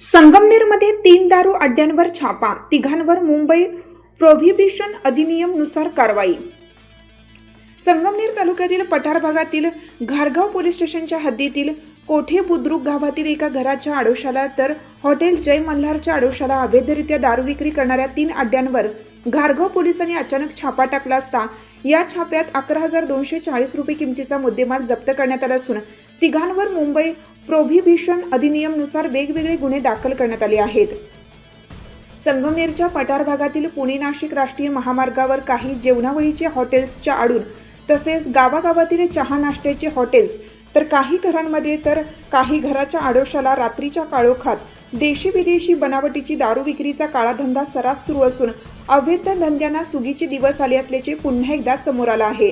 संगमनेरमध्ये तीन दारू अड्ड्यांवर छापा तिघांवर मुंबई प्रोव्हिबिशन अधिनियमनुसार कारवाई. संगमनेर तालुक्यातील पठार भागातील घारगाव पोलीस स्टेशनच्या हद्दीतील कोठे बुद्रुक गावातील एका घराच्या आडोशाला तर हॉटेल जय मल्हारच्या आडोशाला अवैधरित्या दारू विक्री करणाऱ्या तीन अड्ड्यांवर घारगाव पोलिसांनी अचानक छापा टाकला असता या छाप्यात अकरा हजार दोनशे चाळीस रुपये किमतीचा मुद्देमाल जप्त करण्यात आला असून तिघांवर मुंबई प्रोव्हिबिशन अधिनियमनुसार वेगवेगळे गुन्हे दाखल करण्यात आले आहेत. संगमनेरच्या पठार भागातील पुणे नाशिक राष्ट्रीय महामार्गावर काही जेवणावळीचे हॉटेल्सच्या आडून तसेच गावागावातील चहा नाश्त्याचे हॉटेल्स तर काही घरांमध्ये तर काही घराच्या आडोशाला रात्रीच्या काळोखात देशी विदेशी बनावटीची दारू विक्रीचा काळा धंदा सरास सुरू असून अवैध धंद्यांना सुगीचे दिवस आले असल्याचे पुन्हा एकदा समोर आलं आहे.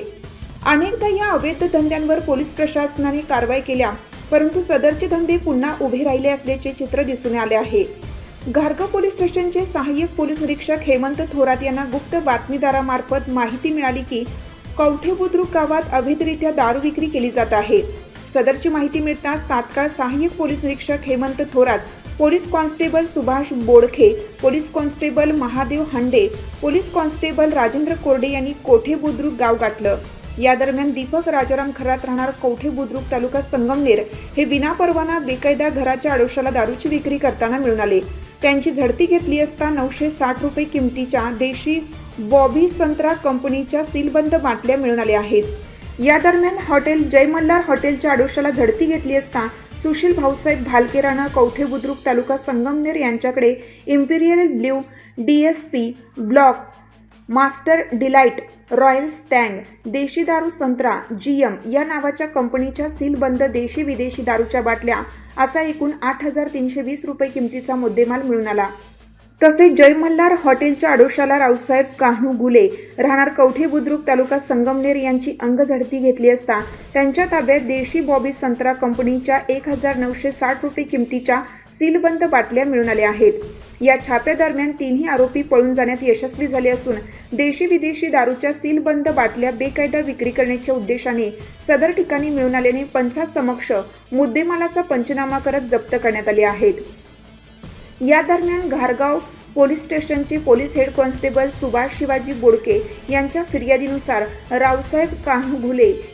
अनेकदा या अवैध धंद्यांवर पोलीस प्रशासनाने कारवाई केल्या परंतु सदरचे धंदे पुन्हा उभे राहिले असल्याचे चित्र दिसून आले आहे. घारगाव पोलीस स्टेशनचे सहाय्यक पोलीस निरीक्षक हेमंत थोरात यांना गुप्त बातमीदारामार्फत माहिती मिळाली की कवठे बुद्रुक गावात अवैधरित्या दारू विक्री केली जात आहे. सदरची माहिती मिळताच तात्काळ सहाय्यक पोलीस निरीक्षक Hemant Thorat police constable Subhash Bodkhe police constable Mahadev Hande police constable Rajendra Korde यांनी कोठे बुद्रुक गाव गाठलं? या दरम्यान दीपक राजाराम घरात राहणार कवठे बुद्रुक तालुका संगमनेर हे विनापरवाना बेकायदा घराच्या आडोशाला दारूची विक्री करताना मिळून आले त्यांची झडती घेतली असता नऊशे साठ रुपये किमतीच्या देशी बॉबी संत्रा कंपनीच्या सीलबंद बाटल्या मिळून आल्या आहेत. या दरम्यान हॉटेल जयमल्हार हॉटेलच्या आडोशाला झडती घेतली असता सुशील भाऊसाहेब भालके राणा कवठे बुद्रुक तालुका संगमनेर यांच्याकडे imperial blue D S P block master delight royal stag देशी दारू संत्रा जी एम या नावाच्या कंपनीच्या सीलबंद देशी विदेशी दारूच्या बाटल्या असा एकूण आठ हजार तीनशे वीस रुपये किमतीचा मुद्देमाल मिळून आला. तसेच जय मल्हार हॉटेलच्या आडोशाला रावसाहेब कान्हू गुले राहणार कवठे बुद्रुक तालुका संगमनेर यांची अंगझडती घेतली असता त्यांच्या ताब्यात देशी बॉबी संत्रा कंपनीच्या एक हजार नऊशे साठ रुपये किमतीच्या सीलबंद बाटल्या मिळून आल्या आहेत. या छाप्यादरम्यान तिन्ही आरोपी पळून जाण्यात यशस्वी झाले असून देशी विदेशी दारूच्या सीलबंद बाटल्या बेकायदा विक्री करण्याच्या उद्देशाने सदर ठिकाणी मिळून आल्याने पंचासमक्ष मुद्देमालाचा पंचनामा करत जप्त करण्यात आले आहेत. या दरम्यान घारगाव पोलीस स्टेशनचे police head constable Subhash Shivaji Bodke यांच्या फिर्यादीनुसार रावसाहेब कान्हू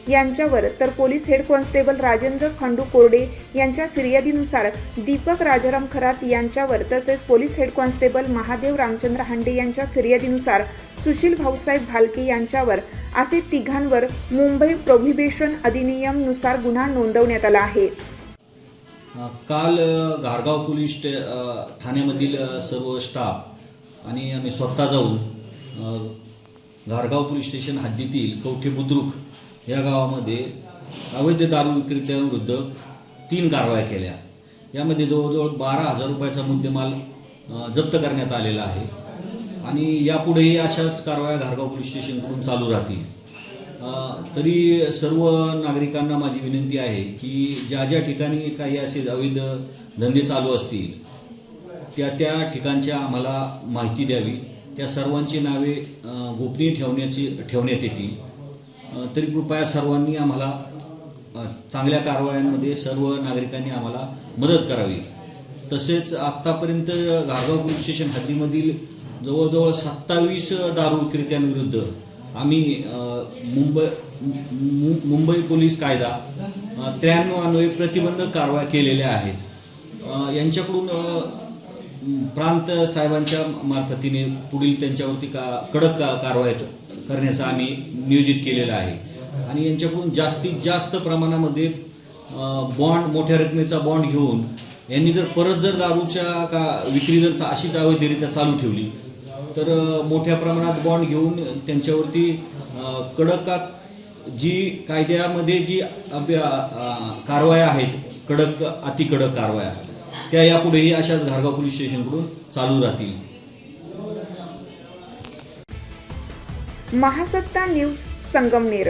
यांच्यावर तर police head constable Rajendra Khandu Korde यांच्या फिर्यादीनुसार दीपक राजाराम खरात यांच्यावर तसेच police head constable Mahadev Ramchandra Hande यांच्या फिर्यादीनुसार सुशील भाऊसाहेब भालके यांच्यावर असे तिघांवर मुंबई प्रोहिबिशन अधिनियमनुसार गुन्हा नोंदवण्यात आला आहे. काल घारगाव पोलीस स्टे ठाण्यामधील सर्व स्टाफ आणि आम्ही स्वतः जाऊन घारगाव पोलीस स्टेशन हद्दीतील कवठे बुद्रुक या गावामध्ये अवैध दारू विक्रेत्यांविरुद्ध तीन कारवाया केल्या. यामध्ये जवळजवळ बारा हजार रुपयाचा मुद्देमाल जप्त करण्यात आलेला आहे. आणि यापुढेही अशाच कारवाया घारगाव पोलीस स्टेशनकडून चालू राहतील. तरी सर्व नागरिकांना माझी विनंती आहे की ज्या ज्या ठिकाणी काही असे अवैध धंदे चालू असतील त्या त्या ठिकाणच्या आम्हाला माहिती द्यावी. त्या सर्वांची नावे गोपनीय ठेवण्याची ठेवण्यात येतील. तरी कृपया सर्वांनी आम्हाला चांगल्या कारवायांमध्ये सर्व नागरिकांनी आम्हाला मदत करावी. तसेच आत्तापर्यंत घारगाव पोलीस स्टेशन हद्दीमधील जवळजवळ सत्तावीस दारू विक्रेत्यांविरुद्ध आम्ही मुंबई मु- मुंबई पोलीस कायदा त्र्याण्णव अन्वये प्रतिबंधक कारवाया केलेल्या आहेत. यांच्याकडून प्रांत साहेबांच्या मार्फतीने पुढील त्यांच्यावरती का कडक का कारवाई करण्याचं आम्ही नियोजित केलेलं आहे. आणि यांच्याकडून जास्तीत जास्त प्रमाणामध्ये बॉन्ड मोठ्या रकमेचा बॉन्ड घेऊन यांनी जर परत जर दारूच्या का विक्री जर अशीच अवैधरित्या चालू ठेवली तर मोठ्या प्रमाणात बॉन्ड घेऊन त्यांच्यावरती कडकात जी कायद्यामध्ये जी अभ्या कारवाया आहेत कडक अतिकडक कारवाया त्या यापुढेही अशाच घारगाव पोलीस स्टेशनकडून चालू राहतील. महासत्ता न्यूज संगमनेर.